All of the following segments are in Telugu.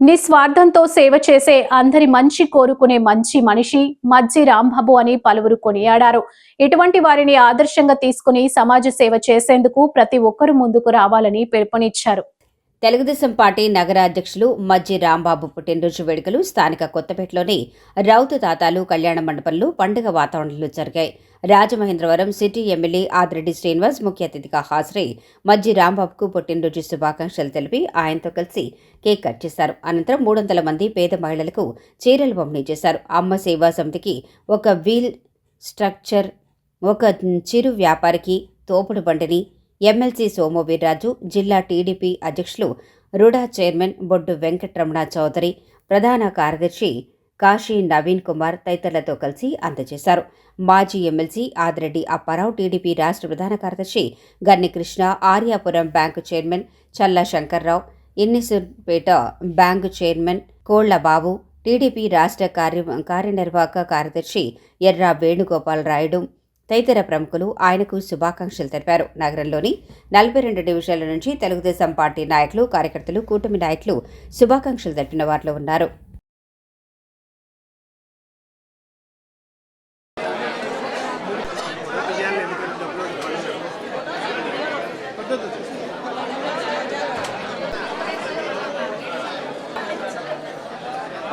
నిస్వార్థంతో సేవ చేసే అందరి మంచి కోరుకునే మంచి మనిషి మజ్జి రాంబాబు అని పలువురు కొనియాడారు. ఇటువంటి వారిని ఆదర్శంగా తీసుకుని సమాజ సేవ చేసేందుకు ప్రతి ఒక్కరూ ముందుకు రావాలని పిలుపునిచ్చారు. తెలుగుదేశం పార్టీ నగర అధ్యక్షులు మజ్జి రాంబాబు పుట్టినరోజు వేడుకలు స్థానిక కొత్తపేటలోని రౌతు తాతాలు కళ్యాణ మండపంలో పండుగ వాతావరణంలో జరిగాయి. రాజమహేంద్రవరం సిటీ ఎమ్మెల్యే ఆదిరెడ్డి శ్రీనివాస్ ముఖ్య అతిథిగా హాజరై మజ్జి రాంబాబుకు పుట్టినరోజు శుభాకాంక్షలు తెలిపి ఆయనతో కలిసి కేక్ కట్ చేశారు. అనంతరం మూడు వందల మంది పేద మహిళలకు చీరలు పంపిణీ చేశారు. అమ్మ సేవా సమితికి ఒక వీల్ స్ట్రక్చర్ ఒక చిరు వ్యాపారికి తోపుడు బండిని ఎమ్మెల్సీ సోము వీర్రాజు జిల్లా టీడీపీ అధ్యక్షులు రుడా చైర్మన్ బొడ్డు వెంకటరమణ చౌదరి ప్రధాన కార్యదర్శి కాశీ నవీన్ కుమార్ తదితరులతో కలిసి అందజేశారు. మాజీ ఎమ్మెల్సీ ఆదిరెడ్డి అప్పారావు టీడీపీ రాష్ట్ర ప్రధాన కార్యదర్శి Ganni Krishna Aryapuram bank chairman Challa Shankarrao Ennisupeta bank chairman Kolla Babu TDP రాష్ట్ర కార్య కార్యనిర్వాహక కార్యదర్శి ఎర్రా వేణుగోపాల్ రాయుడు తదితర ప్రముఖులు ఆయనకు శుభాకాంక్షలు తెలిపారు. నగరంలోని నలభై రెండు డివిజన్ల నుంచి తెలుగుదేశం పార్టీ నాయకులు కార్యకర్తలు కూటమి నాయకులు శుభాకాంక్షలు తెలిపిన వారిలో ఉన్నారు.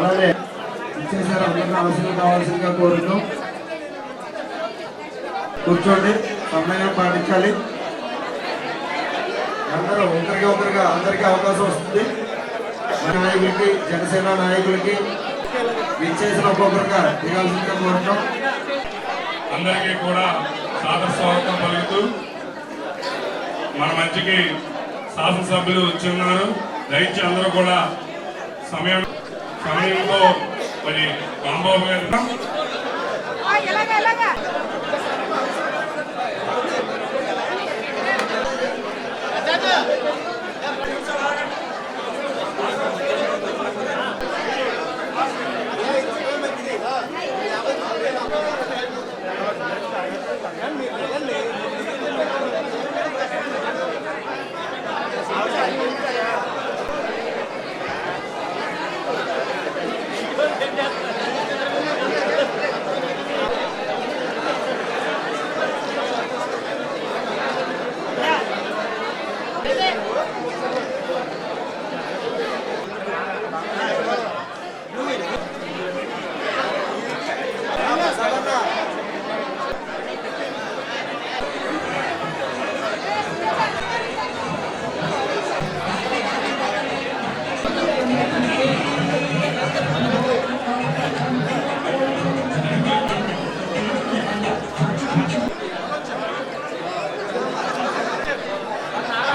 అలాగే ఇచ్చేసారు అందరికీ అవసరం కావాల్సిందిగా కోరుతూ కూర్చోండి సమయం పాటించాలి. అందరూ ఒకరికి ఒకరిగా అందరికీ అవకాశం వస్తుంది. మన నాయకులకి జనసేన నాయకులకి ఇచ్చేసిన ఒక్కొక్కరిగా దిగాల్సిందిగా కోరుతాం. అందరికీ కూడా సాదర స్వాగతం పలుకుతూ మన మంచికి శాసనసభ్యులు వచ్చి ఉన్నారు. దయచేసి అందరూ కూడా సమయం సమయంతో మరి రాంబాబు గారు. Yeah.